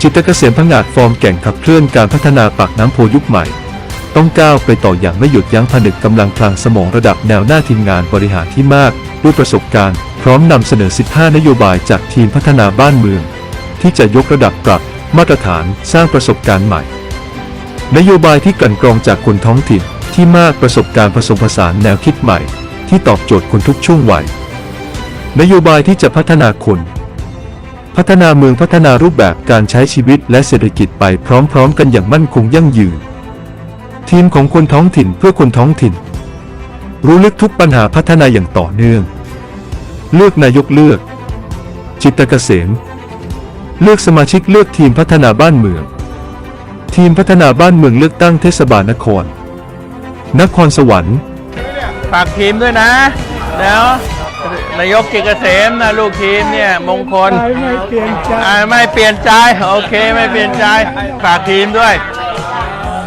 จิตเกษมพงาดฟอร์มแก่งขับเคลื่อนการพัฒนาปากน้ำโพยุคใหม่ ต้องก้าวไปต่ออย่างไม่หยุดยั้งผนึกกำลังพลางสมองระดับแนวหน้าทีมงานบริหารที่มาก ด้วยประสบการณ์ พร้อมนำเสนอ 15 นโยบายจากทีมพัฒนาบ้านเมือง ที่จะยกระดับปรับมาตรฐานสร้างประสบการณ์ใหม่ นโยบายที่กันกรองจากคนท้องถิ่นที่มากประสบการณ์ผสมผสานแนวคิดใหม่ ที่ตอบโจทย์คนทุกช่วงวัยนโยบายที่จะพัฒนาคน พัฒนาเมืองพัฒนารูปแบบการใช้ชีวิตและเศรษฐกิจไปพร้อมๆ กันอย่างมั่นคงยั่งยืน ทีมของคนท้องถิ่นเพื่อคนท้องถิ่น รู้ลึกทุกปัญหาพัฒนาอย่างต่อเนื่อง เลือกนายกเลือก จิตเกษมเลือกสมาชิกเลือกทีมพัฒนาบ้านเมือง ทีมพัฒนาบ้านเมืองเลือกตั้งเทศบาลนคร นครสวรรค์ฝากทีมด้วยนะ แล้ว นายกจิตรเกษมนะลูกทีมเนี่ยมงคลไม่เปลี่ยนใจอ่าไม่เปลี่ยนใจโอเคไม่เปลี่ยนใจฝากทีมด้วย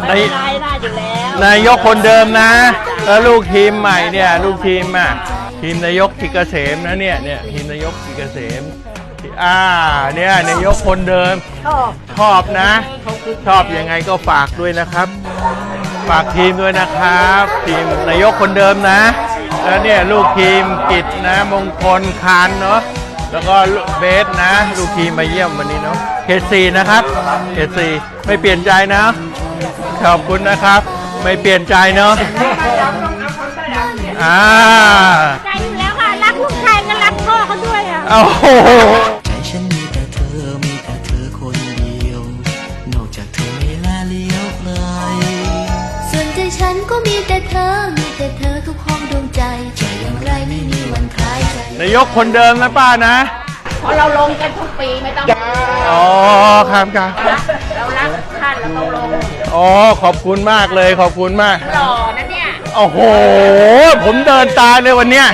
นายได้ได้อยู่แล้วนายกคนเดิมนะแล้วลูกทีมใหม่เนี่ยลูกทีมอะทีมนายกจิตรเกษมนะเนี่ยเนี่ยทีมนายกจิตรเกษมอ่าเนี่ยนายกคนเดิมชอบชอบนะ ชอบยังไงก็ฝากด้วยนะครับ ฝากทีมด้วยนะครับ ทีมนายกคนเดิมนะ แล้วเนี่ยลูกทีมกิจนะมงคลคานเนาะแล้วก็เบสนะ ลูกทีมมาเยี่ยมวันนี้เนาะเขตสี่นะครับเขตสี่ไม่เปลี่ยนใจนะ ขอบคุณนะครับ ไม่เปลี่ยนใจเนาะอ่าใจอยู่แล้วค่ะรักลูกชายก็รักพ่อเขาด้วยอะโอ้โหใจฉันมีแต่เธอมีแต่เธอคนเดียว นอกจากเธอไม่แลเลี้ยวใครส่วนใจฉันก็มีแต่เธอมีแต่เธอ นายกคนเดิมนะป้านะเพราะเราลงกันทุกปีไม่ต้องอ๋อครับครับเรารักท่านเราต้องลงอ๋อขอบคุณมากเลยขอบคุณมากหล่อนะเนี่ยโอ้โห ผมเดินตายเลยวันเนี้ย